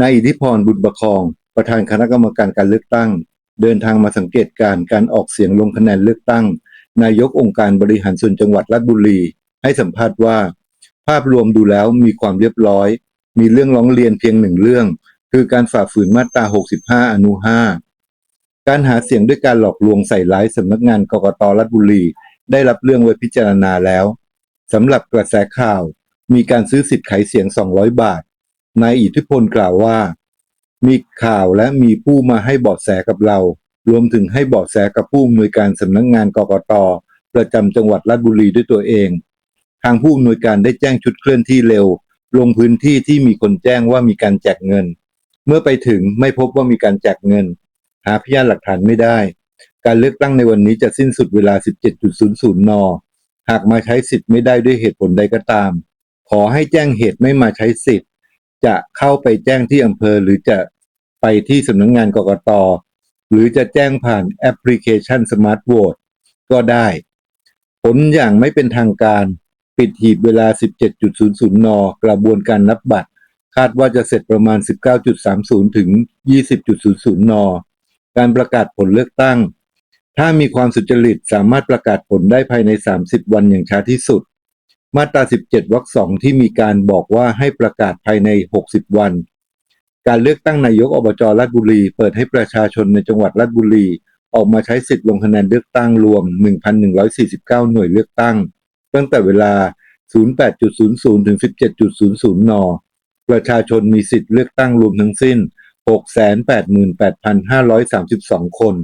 นายอิทธิพรบุญประคอง ประธานคณะกรรมการการเลือกตั้ง เดินทางมาสังเกตการณ์การออกเสียงลงคะแนนเลือกตั้ง นายกองค์การบริหารส่วนจังหวัดราชบุรี ให้สัมภาษณ์ว่า ภาพรวมดูแล้วมีความเรียบร้อย มีเรื่องร้องเรียนเพียงหนึ่งเรื่อง คือการฝ่าฝืนมาตรา 65 อนุ 5 การหาเสียงด้วยการหลอกลวงใส่ร้ายสำนักงานกกตราชบุรี ได้รับเรื่องไว้พิจารณาแล้วสำหรับกระแสข่าว มีการซื้อสิทธิ์ขายเสียง 200 บาท นายอิทธิพลกล่าวว่า มีข่าวและมีผู้มาให้เบาะแสกับเรา รวมถึงให้เบาะแสกับผู้อำนวยการสำนักงานกกตประจำจังหวัดราชบุรีด้วยตัวเอง ทางผู้อำนวยการได้แจ้งชุดเคลื่อนที่เร็ว ลงพื้นที่ที่มีคนแจ้งว่ามีการแจกเงิน เมื่อไปถึงไม่พบว่ามีการแจกเงิน หาพยานหลักฐานไม่ได้ การเลือกตั้งในวันนี้จะสิ้นสุดเวลา 17.00 น หากมาใช้สิทธิ์ไม่ได้ด้วยเหตุผลใดก็ตาม ขอให้แจ้งเหตุไม่มาใช้สิทธิ์ จะเข้าไปแจ้งที่อำเภอ หรือจะไปที่สำนักงงานกกตหรือจะแจ้งผ่านแอปพลิเคชัน Smart Vote ก็ได้ ผลอย่างไม่เป็นทางการปิดหีบเวลา 17.00 น กระบวนการนับบัตร คาดว่าจะเสร็จประมาณ 19.30 ถึง 20.00 น การประกาศผลเลือกตั้ง ถ้ามีความสุจริตสามารถประกาศผลได้ภายใน 30 วันอย่างช้าที่สุด มาตรา 17 วรรคสองที่มีการบอกว่าให้ประกาศภายใน 60 วัน การเลือกตั้งนายกอบจราชบุรี เปิดให้ประชาชนในจังหวัดราชบุรี ออกมาใช้สิทธิ์ลงคะแนนเลือกตั้งรวม 1,149 หน่วยเลือกตั้ง ตั้งแต่เวลา 08.00 ถึง 17.00 น ประชาชนมีสิทธิ์เลือกตั้งรวมทั้งสิ้น 688,532 คน